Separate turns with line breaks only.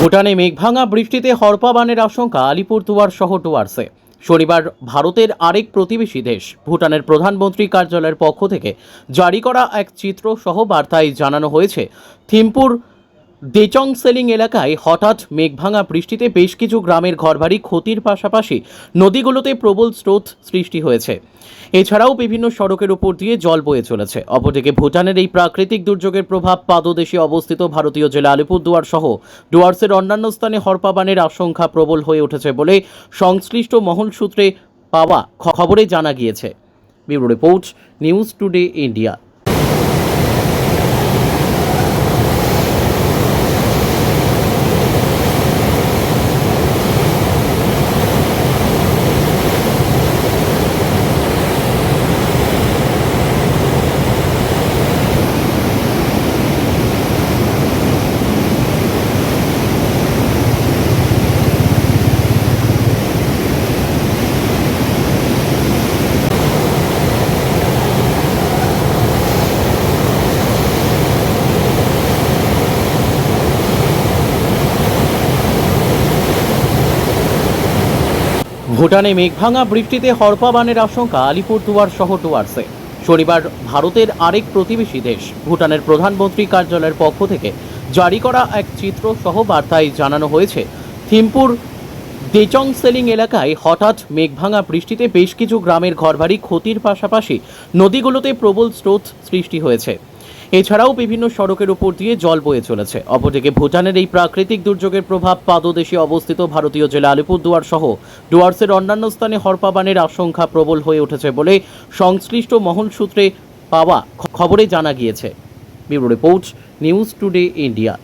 ভুটানে মেঘভাঙা বৃষ্টিতে হরপাবানের আশঙ্কা আলিপুরদুয়ার সহ ডুয়ার্সে শনিবার ভারতের আরেক প্রতিবেশী দেশ, ভুটানের প্রধানমন্ত্রী কার্যালয়ের পক্ষ থেকে জারি করা এক চিত্র সহ বার্তায় জানানো হয়েছে, থিম্পুর দেচং সেলিং এলাকায় হঠাৎ মেঘভাঙা বৃষ্টিতে বেশ কিছু গ্রামের ঘরবাড়ি ক্ষতির পাশাপাশি নদীগুলোতে প্রবল স্রোত সৃষ্টি হয়েছে। এছাড়াও বিভিন্ন সড়কের উপর দিয়ে জল বয়ে চলেছে। অপরদিকে ভুটানের এই প্রাকৃতিক দুর্যোগের প্রভাব পাদদেশে অবস্থিত ভারতীয় জেলা আলিপুরদুয়ার সহ ডুয়ার্সের অন্যান্য স্থানে হরপাবানের আশঙ্কা প্রবল হয়ে উঠেছে বলে সংশ্লিষ্ট মহল সূত্রে পাওয়া খবরে জানা গিয়েছে। Bureau report, news today, India. ভুটানে মেঘভাঙা বৃষ্টিতে হরপাবানের আশঙ্কা আলিপুরদুয়ার সহ ডুয়ার্সে শনিবার ভারতের আরেক প্রতিবেশী দেশ, ভুটানের প্রধানমন্ত্রী কার্যালয়ের পক্ষ থেকে জারি করা এক চিত্র সহ বার্তায় জানানো হয়েছে, থিম্পুর দেচং সেলিং এলাকায় হঠাৎ মেঘভাঙা বৃষ্টিতে বেশ কিছু গ্রামের ঘরবাড়ি ক্ষতির পাশাপাশি নদীগুলোতে প্রবল স্রোত সৃষ্টি হয়েছে। এছাড়াও বিভিন্ন সড়কের উপর দিয়ে জল বয়ে চলেছে। অপরদিকে ভুটানের এই প্রাকৃতিক দুর্যোগের প্রভাব পাদদেশে অবস্থিত ভারতীয় জেলা আলিপুরদুয়ার সহ ডুয়ার্সের অন্যান্য স্থানে হরপাবানের আশঙ্কা প্রবল হয়ে উঠেছে বলে সংশ্লিষ্ট মহল সূত্রে পাওয়া খবরে জানা গিয়েছে। Bureau report, news today, India.